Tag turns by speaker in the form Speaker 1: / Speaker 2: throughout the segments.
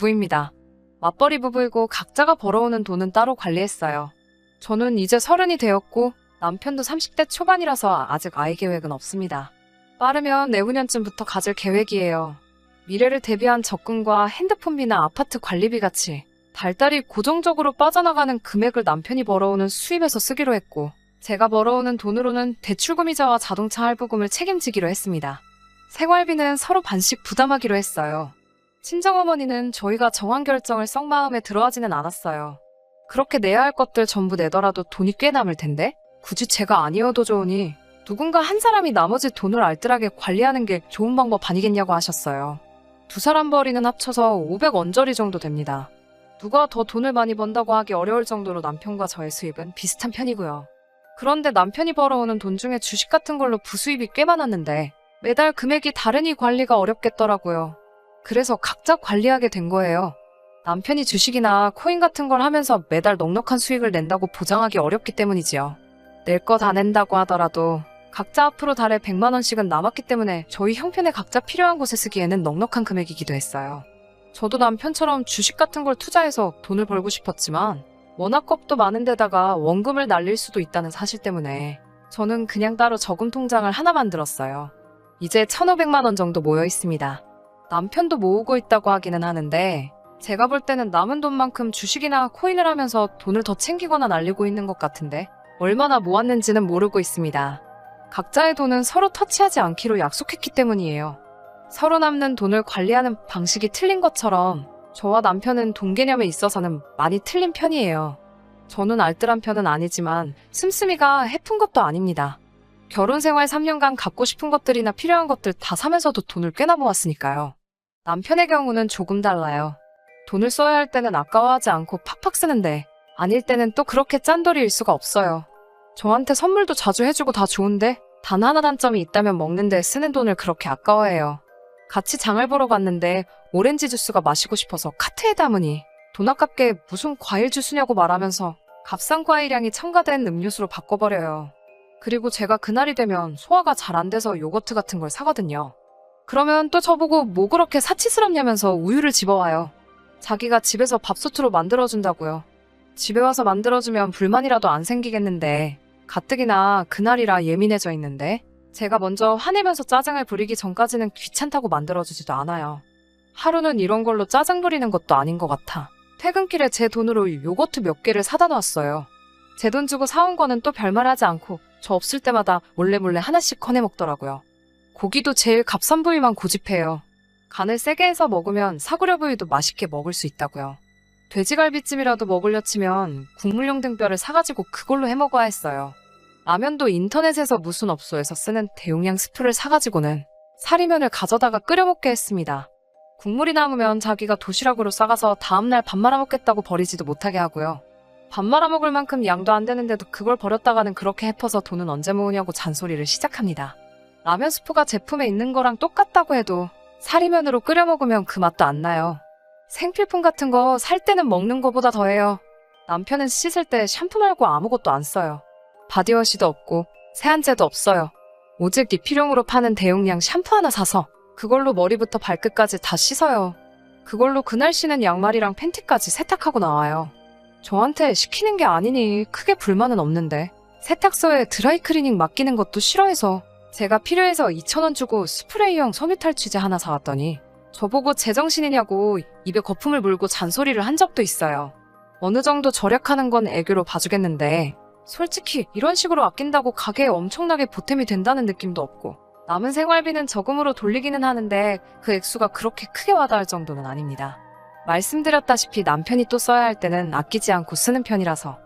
Speaker 1: 부부입니다. 맞벌이 부부이고 각자가 벌어오는 돈은 따로 관리했어요. 저는 이제 서른이 되었고 남편도 30대 초반이라서 아직 아이 계획은 없습니다. 빠르면 내후년쯤부터 가질 계획이에요. 미래를 대비한 적금과 핸드폰비나 아파트 관리비 같이 달달이 고정적으로 빠져나가는 금액을 남편이 벌어오는 수입에서 쓰기로 했고 제가 벌어오는 돈으로는 대출금이자와 자동차 할부금을 책임지기로 했습니다. 생활비는 서로 반씩 부담하기로 했어요. 친정어머니는 저희가 정한 결정을 썩 마음에 들어하지는 않았어요. 그렇게 내야 할 것들 전부 내더라도 돈이 꽤 남을 텐데 굳이 제가 아니어도 좋으니 누군가 한 사람이 나머지 돈을 알뜰하게 관리하는 게 좋은 방법 아니겠냐고 하셨어요. 두 사람 벌이는 합쳐서 500원저리 정도 됩니다. 누가 더 돈을 많이 번다고 하기 어려울 정도로 남편과 저의 수입은 비슷한 편이고요. 그런데 남편이 벌어오는 돈 중에 주식 같은 걸로 부수입이 꽤 많았는데 매달 금액이 다르니 관리가 어렵겠더라고요. 그래서 각자 관리하게 된 거예요. 남편이 주식이나 코인 같은 걸 하면서 매달 넉넉한 수익을 낸다고 보장하기 어렵기 때문이지요. 낼 거 다 낸다고 하더라도 각자 앞으로 달에 100만 원씩은 남았기 때문에 저희 형편에 각자 필요한 곳에 쓰기에는 넉넉한 금액이기도 했어요. 저도 남편처럼 주식 같은 걸 투자해서 돈을 벌고 싶었지만 워낙 겁도 많은 데다가 원금을 날릴 수도 있다는 사실 때문에 저는 그냥 따로 저금 통장을 하나 만들었어요. 이제 1,500만 원 정도 모여 있습니다. 남편도 모으고 있다고 하기는 하는데 제가 볼 때는 남은 돈만큼 주식이나 코인을 하면서 돈을 더 챙기거나 날리고 있는 것 같은데 얼마나 모았는지는 모르고 있습니다. 각자의 돈은 서로 터치하지 않기로 약속했기 때문이에요. 서로 남는 돈을 관리하는 방식이 틀린 것처럼 저와 남편은 돈 개념에 있어서는 많이 틀린 편이에요. 저는 알뜰한 편은 아니지만 씀씀이가 해픈 것도 아닙니다. 결혼 생활 3년간 갖고 싶은 것들이나 필요한 것들 다 사면서도 돈을 꽤나 모았으니까요. 남편의 경우는 조금 달라요. 돈을 써야 할 때는 아까워하지 않고 팍팍 쓰는데 아닐 때는 또 그렇게 짠돌이일 수가 없어요. 저한테 선물도 자주 해주고 다 좋은데 단 하나 단점이 있다면 먹는데 쓰는 돈을 그렇게 아까워해요. 같이 장을 보러 갔는데 오렌지 주스가 마시고 싶어서 카트에 담으니 돈 아깝게 무슨 과일 주스냐고 말하면서 값싼 과일량이 첨가된 음료수로 바꿔버려요. 그리고 제가 그날이 되면 소화가 잘 안 돼서 요거트 같은 걸 사거든요. 그러면 또 저보고 뭐 그렇게 사치스럽냐면서 우유를 집어와요. 자기가 집에서 밥솥으로 만들어준다고요. 집에 와서 만들어주면 불만이라도 안 생기겠는데 가뜩이나 그날이라 예민해져 있는데 제가 먼저 화내면서 짜증을 부리기 전까지는 귀찮다고 만들어주지도 않아요. 하루는 이런 걸로 짜증 부리는 것도 아닌 것 같아. 퇴근길에 제 돈으로 요거트 몇 개를 사다 놨어요. 제 돈 주고 사온 거는 또 별말 하지 않고 저 없을 때마다 몰래 몰래 하나씩 꺼내 먹더라고요. 고기도 제일 값싼 부위만 고집해요. 간을 세게 해서 먹으면 사구려 부위도 맛있게 먹을 수 있다고요. 돼지갈비찜이라도 먹으려 치면 국물용 등뼈를 사가지고 그걸로 해 먹어야 했어요. 라면도 인터넷에서 무슨 업소에서 쓰는 대용량 스프를 사가지고는 사리면을 가져다가 끓여 먹게 했습니다. 국물이 남으면 자기가 도시락으로 싸가서 다음날 밥 말아 먹겠다고 버리지도 못하게 하고요. 밥 말아 먹을 만큼 양도 안 되는데도 그걸 버렸다가는 그렇게 해퍼서 돈은 언제 모으냐고 잔소리를 시작합니다. 라면 스프가 제품에 있는 거랑 똑같다고 해도 사리면으로 끓여 먹으면 그 맛도 안 나요. 생필품 같은 거 살 때는 먹는 거보다 더해요. 남편은 씻을 때 샴푸 말고 아무것도 안 써요. 바디워시도 없고 세안제도 없어요. 오직 리필용으로 파는 대용량 샴푸 하나 사서 그걸로 머리부터 발끝까지 다 씻어요. 그걸로 그날 신은 양말이랑 팬티까지 세탁하고 나와요. 저한테 시키는 게 아니니 크게 불만은 없는데 세탁소에 드라이클리닝 맡기는 것도 싫어해서 제가 필요해서 2,000원 주고 스프레이용 섬유탈취제 하나 사왔더니 저보고 제정신이냐고 입에 거품을 물고 잔소리를 한 적도 있어요. 어느 정도 절약하는 건 애교로 봐주겠는데 솔직히 이런 식으로 아낀다고 가게에 엄청나게 보탬이 된다는 느낌도 없고 남은 생활비는 저금으로 돌리기는 하는데 그 액수가 그렇게 크게 와닿을 정도는 아닙니다. 말씀드렸다시피 남편이 또 써야 할 때는 아끼지 않고 쓰는 편이라서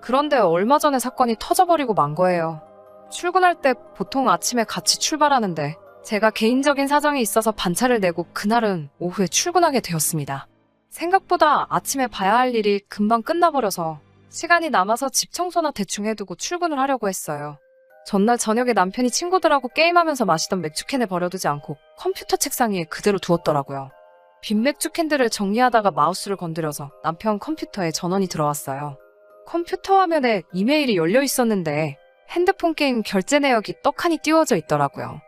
Speaker 1: 그런데 얼마 전에 사건이 터져버리고 만 거예요. 출근할 때 보통 아침에 같이 출발하는데 제가 개인적인 사정이 있어서 반차를 내고 그날은 오후에 출근하게 되었습니다. 생각보다 아침에 봐야 할 일이 금방 끝나버려서 시간이 남아서 집 청소나 대충 해두고 출근을 하려고 했어요. 전날 저녁에 남편이 친구들하고 게임하면서 마시던 맥주캔을 버려두지 않고 컴퓨터 책상 위에 그대로 두었더라고요. 빈 맥주캔들을 정리하다가 마우스를 건드려서 남편 컴퓨터에 전원이 들어왔어요. 컴퓨터 화면에 이메일이 열려 있었는데 핸드폰 게임 결제 내역이 떡하니 띄워져 있더라고요.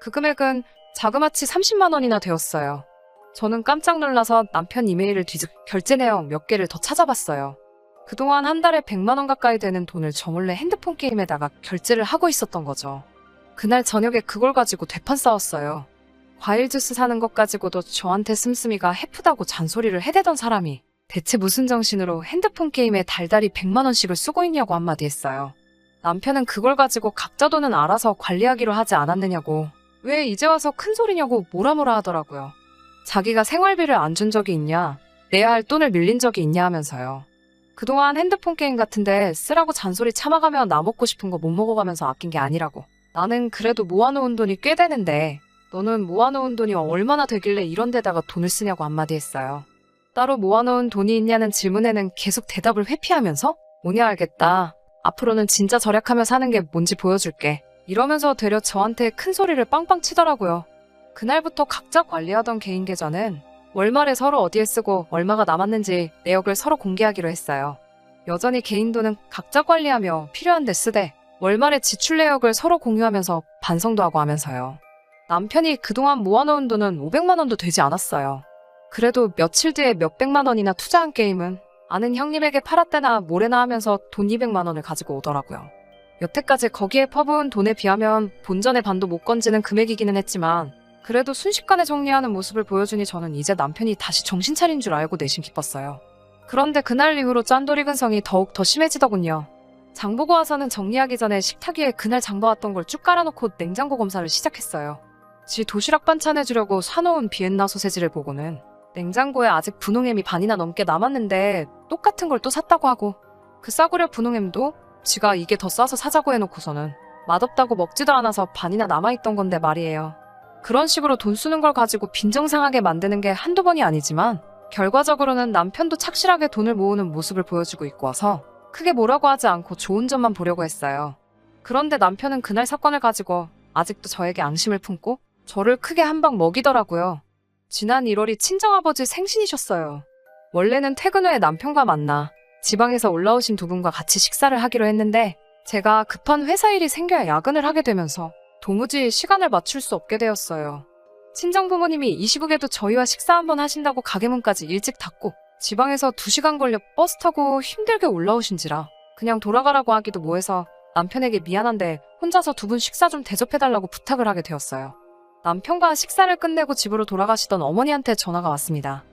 Speaker 1: 그 금액은 자그마치 30만 원이나 되었어요. 저는 깜짝 놀라서 남편 이메일을 뒤집 결제 내용 몇 개를 더 찾아봤어요. 그동안 한 달에 100만 원 가까이 되는 돈을 저 몰래 핸드폰 게임에다가 결제를 하고 있었던 거죠. 그날 저녁에 그걸 가지고 되판 싸웠어요. 과일 주스 사는 것 가지고도 저한테 씀씀이가 해프다고 잔소리를 해대던 사람이 대체 무슨 정신으로 핸드폰 게임에 달달이 100만 원씩을 쓰고 있냐고 한마디 했어요. 남편은 그걸 가지고 각자 돈은 알아서 관리하기로 하지 않았느냐고 왜 이제 와서 큰 소리냐고 뭐라 뭐라 하더라고요. 자기가 생활비를 안 준 적이 있냐, 내야 할 돈을 밀린 적이 있냐 하면서요. 그동안 핸드폰 게임 같은데 쓰라고 잔소리 참아가며 나 먹고 싶은 거 못 먹어가면서 아낀 게 아니라고. 나는 그래도 모아놓은 돈이 꽤 되는데 너는 모아놓은 돈이 얼마나 되길래 이런 데다가 돈을 쓰냐고 한마디 했어요. 따로 모아놓은 돈이 있냐는 질문에는 계속 대답을 회피하면서 뭐냐 알겠다. 앞으로는 진짜 절약하며 사는 게 뭔지 보여줄게. 이러면서 되려 저한테 큰 소리를 빵빵 치더라고요. 그날부터 각자 관리하던 개인 계좌는 월말에 서로 어디에 쓰고 얼마가 남았는지 내역을 서로 공개하기로 했어요. 여전히 개인 돈은 각자 관리하며 필요한 데 쓰되 월말에 지출 내역을 서로 공유하면서 반성도 하고 하면서요. 남편이 그동안 모아놓은 돈은 500만 원도 되지 않았어요. 그래도 며칠 뒤에 몇백만 원이나 투자한 게임은 아는 형님에게 팔았대나 뭐래나 하면서 돈 200만 원을 가지고 오더라고요. 여태까지 거기에 퍼부은 돈에 비하면 본전의 반도 못 건지는 금액이기는 했지만 그래도 순식간에 정리하는 모습을 보여주니 저는 이제 남편이 다시 정신 차린 줄 알고 내심 기뻤어요. 그런데 그날 이후로 짠돌이 근성이 더욱 더 심해지더군요. 장 보고 와서는 정리하기 전에 식탁 위에 그날 장 봐왔던 걸 쭉 깔아놓고 냉장고 검사를 시작했어요. 지 도시락 반찬 해주려고 사놓은 비엔나 소세지를 보고는 냉장고에 아직 분홍햄이 반이나 넘게 남았는데 똑같은 걸 또 샀다고 하고 그 싸구려 분홍햄도 지가 이게 더 싸서 사자고 해놓고서는 맛없다고 먹지도 않아서 반이나 남아있던 건데 말이에요. 그런 식으로 돈 쓰는 걸 가지고 빈정상하게 만드는 게 한두 번이 아니지만 결과적으로는 남편도 착실하게 돈을 모으는 모습을 보여주고 있고 와서 크게 뭐라고 하지 않고 좋은 점만 보려고 했어요. 그런데 남편은 그날 사건을 가지고 아직도 저에게 앙심을 품고 저를 크게 한 방 먹이더라고요. 지난 1월이 친정아버지 생신이셨어요. 원래는 퇴근 후에 남편과 만나 지방에서 올라오신 두 분과 같이 식사를 하기로 했는데 제가 급한 회사 일이 생겨야 야근을 하게 되면서 도무지 시간을 맞출 수 없게 되었어요. 친정 부모님이 이 시국에도 저희와 식사 한번 하신다고 가게 문까지 일찍 닫고 지방에서 2시간 걸려 버스 타고 힘들게 올라오신지라 그냥 돌아가라고 하기도 뭐해서 남편에게 미안한데 혼자서 두 분 식사 좀 대접해달라고 부탁을 하게 되었어요. 남편과 식사를 끝내고 집으로 돌아가시던 어머니한테 전화가 왔습니다.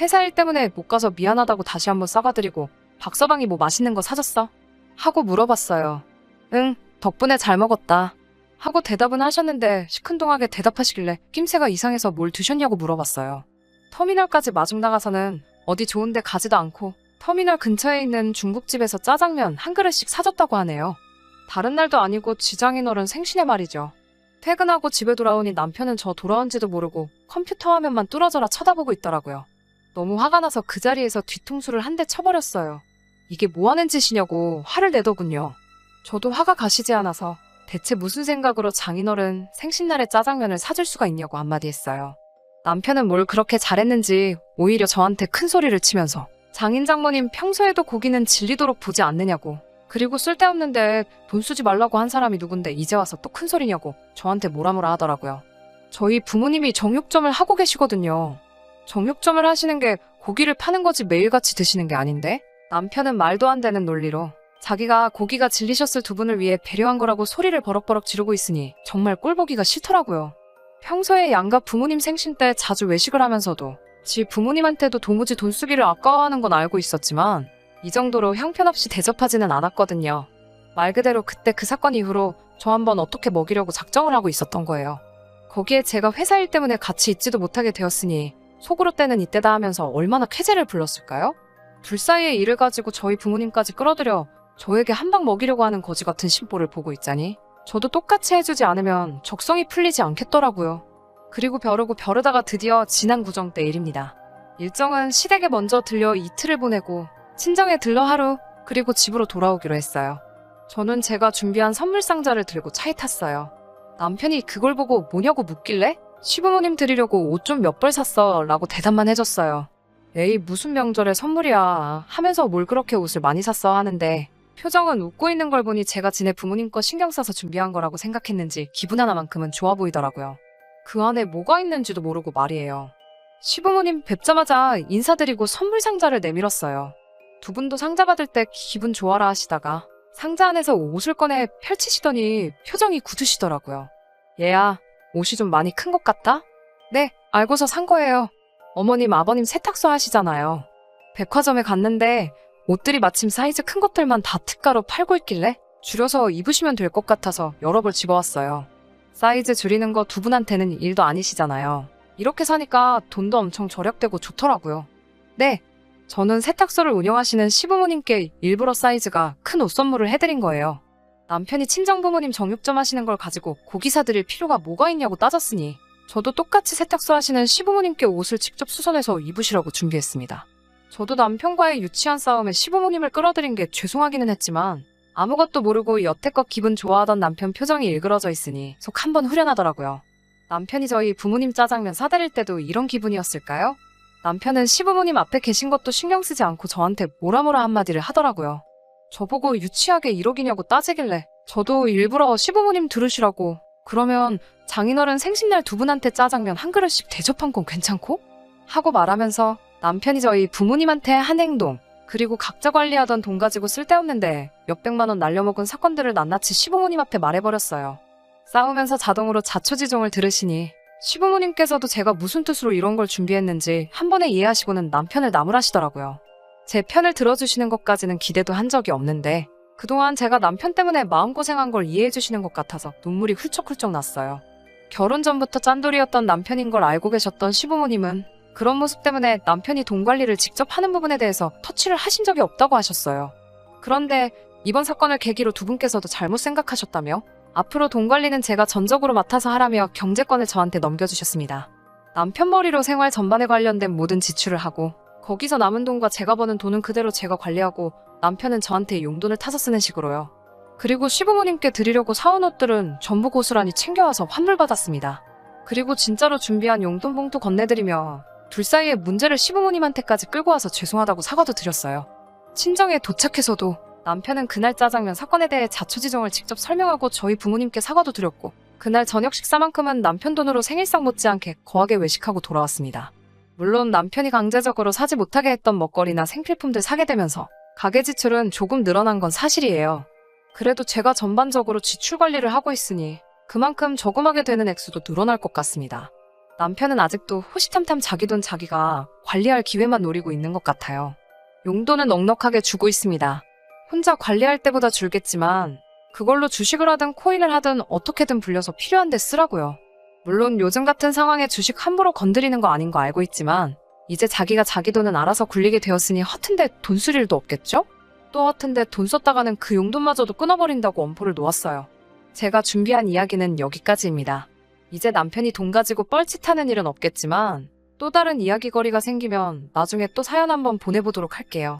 Speaker 1: 회사 일 때문에 못 가서 미안하다고 다시 한번 싸가드리고 박서방이 뭐 맛있는 거 사줬어? 하고 물어봤어요. 응, 덕분에 잘 먹었다. 하고 대답은 하셨는데 시큰둥하게 대답하시길래 낌새가 이상해서 뭘 드셨냐고 물어봤어요. 터미널까지 마중 나가서는 어디 좋은데 가지도 않고 터미널 근처에 있는 중국집에서 짜장면 한 그릇씩 사줬다고 하네요. 다른 날도 아니고 지장인 어른 생신의 말이죠. 퇴근하고 집에 돌아오니 남편은 저 돌아온지도 모르고 컴퓨터 화면만 뚫어져라 쳐다보고 있더라고요. 너무 화가 나서 그 자리에서 뒤통수를 한 대 쳐버렸어요. 이게 뭐 하는 짓이냐고 화를 내더군요. 저도 화가 가시지 않아서 대체 무슨 생각으로 장인어른 생신날에 짜장면을 사줄 수가 있냐고 한마디 했어요. 남편은 뭘 그렇게 잘했는지 오히려 저한테 큰 소리를 치면서 장인 장모님 평소에도 고기는 질리도록 보지 않느냐고 그리고 쓸데없는데 돈 쓰지 말라고 한 사람이 누군데 이제 와서 또 큰 소리냐고 저한테 뭐라 뭐라 하더라고요. 저희 부모님이 정육점을 하고 계시거든요. 정육점을 하시는 게 고기를 파는 거지 매일같이 드시는 게 아닌데 남편은 말도 안 되는 논리로 자기가 고기가 질리셨을 두 분을 위해 배려한 거라고 소리를 버럭버럭 지르고 있으니 정말 꼴보기가 싫더라고요. 평소에 양가 부모님 생신 때 자주 외식을 하면서도 지 부모님한테도 도무지 돈 쓰기를 아까워하는 건 알고 있었지만 이 정도로 형편없이 대접하지는 않았거든요. 말 그대로 그때 그 사건 이후로 저 한번 어떻게 먹이려고 작정을 하고 있었던 거예요. 거기에 제가 회사 일 때문에 같이 있지도 못하게 되었으니 속으로 때는 이때다 하면서 얼마나 쾌재를 불렀을까요? 둘 사이의 일을 가지고 저희 부모님까지 끌어들여 저에게 한 방 먹이려고 하는 거지 같은 심보를 보고 있자니 저도 똑같이 해주지 않으면 적성이 풀리지 않겠더라고요. 그리고 벼르고 벼르다가 드디어 지난 구정 때 일입니다. 일정은 시댁에 먼저 들려 이틀을 보내고 친정에 들러 하루 그리고 집으로 돌아오기로 했어요. 저는 제가 준비한 선물 상자를 들고 차에 탔어요. 남편이 그걸 보고 뭐냐고 묻길래 시부모님 드리려고 옷 좀 몇 벌 샀어 라고 대답만 해줬어요. 에이 무슨 명절에 선물이야 하면서 뭘 그렇게 옷을 많이 샀어 하는데 표정은 웃고 있는 걸 보니 제가 지네 부모님 거 신경 써서 준비한 거라고 생각했는지 기분 하나만큼은 좋아 보이더라고요. 그 안에 뭐가 있는지도 모르고 말이에요. 시부모님 뵙자마자 인사드리고 선물 상자를 내밀었어요. 두 분도 상자 받을 때 기분 좋아라 하시다가 상자 안에서 옷을 꺼내 펼치시더니 표정이 굳으시더라고요. 얘야, 옷이 좀 많이 큰 것 같다? 네, 알고서 산 거예요. 어머님, 아버님 세탁소 하시잖아요. 백화점에 갔는데 옷들이 마침 사이즈 큰 것들만 다 특가로 팔고 있길래 줄여서 입으시면 될 것 같아서 여러 벌 집어왔어요. 사이즈 줄이는 거 두 분한테는 일도 아니시잖아요. 이렇게 사니까 돈도 엄청 절약되고 좋더라고요. 네, 저는 세탁소를 운영하시는 시부모님께 일부러 사이즈가 큰 옷 선물을 해드린 거예요. 남편이 친정부모님 정육점 하시는 걸 가지고 고기 사드릴 필요가 뭐가 있냐고 따졌으니 저도 똑같이 세탁소 하시는 시부모님께 옷을 직접 수선해서 입으시라고 준비했습니다. 저도 남편과의 유치한 싸움에 시부모님을 끌어들인 게 죄송하기는 했지만 아무것도 모르고 여태껏 기분 좋아하던 남편 표정이 일그러져 있으니 속 한 번 후련하더라고요. 남편이 저희 부모님 짜장면 사드릴 때도 이런 기분이었을까요? 남편은 시부모님 앞에 계신 것도 신경 쓰지 않고 저한테 뭐라 뭐라 한마디를 하더라고요. 저보고 유치하게 1억이냐고 따지길래 저도 일부러 시부모님 들으시라고 그러면 장인어른 생신날 두 분한테 짜장면 한 그릇씩 대접한 건 괜찮고? 하고 말하면서 남편이 저희 부모님한테 한 행동 그리고 각자 관리하던 돈 가지고 쓸데없는데 몇백만 원 날려먹은 사건들을 낱낱이 시부모님 앞에 말해버렸어요. 싸우면서 자동으로 자초지종을 들으시니 시부모님께서도 제가 무슨 뜻으로 이런 걸 준비했는지 한 번에 이해하시고는 남편을 나무라시더라고요. 제 편을 들어주시는 것까지는 기대도 한 적이 없는데 그동안 제가 남편 때문에 마음고생한 걸 이해해주시는 것 같아서 눈물이 훌쩍훌쩍 났어요. 결혼 전부터 짠돌이였던 남편인 걸 알고 계셨던 시부모님은 그런 모습 때문에 남편이 돈 관리를 직접 하는 부분에 대해서 터치를 하신 적이 없다고 하셨어요. 그런데 이번 사건을 계기로 두 분께서도 잘못 생각하셨다며 앞으로 돈 관리는 제가 전적으로 맡아서 하라며 경제권을 저한테 넘겨주셨습니다. 남편 머리로 생활 전반에 관련된 모든 지출을 하고 거기서 남은 돈과 제가 버는 돈은 그대로 제가 관리하고 남편은 저한테 용돈을 타서 쓰는 식으로요. 그리고 시부모님께 드리려고 사온 옷들은 전부 고스란히 챙겨와서 환불 받았습니다. 그리고 진짜로 준비한 용돈 봉투 건네드리며 둘 사이의 문제를 시부모님한테까지 끌고 와서 죄송하다고 사과도 드렸어요. 친정에 도착해서도 남편은 그날 짜장면 사건에 대해 자초지종을 직접 설명하고 저희 부모님께 사과도 드렸고 그날 저녁 식사만큼은 남편 돈으로 생일상 못지않게 거하게 외식하고 돌아왔습니다. 물론 남편이 강제적으로 사지 못하게 했던 먹거리나 생필품들 사게 되면서 가계 지출은 조금 늘어난 건 사실이에요. 그래도 제가 전반적으로 지출 관리를 하고 있으니 그만큼 저금하게 되는 액수도 늘어날 것 같습니다. 남편은 아직도 호시탐탐 자기 돈 자기가 관리할 기회만 노리고 있는 것 같아요. 용돈은 넉넉하게 주고 있습니다. 혼자 관리할 때보다 줄겠지만 그걸로 주식을 하든 코인을 하든 어떻게든 불려서 필요한 데 쓰라고요. 물론 요즘 같은 상황에 주식 함부로 건드리는 거 아닌 거 알고 있지만 이제 자기가 자기 돈은 알아서 굴리게 되었으니 허튼데 돈 쓸 일도 없겠죠? 또 허튼데 돈 썼다가는 그 용돈마저도 끊어버린다고 엄포를 놓았어요. 제가 준비한 이야기는 여기까지입니다. 이제 남편이 돈 가지고 뻘짓하는 일은 없겠지만 또 다른 이야기거리가 생기면 나중에 또 사연 한번 보내보도록 할게요.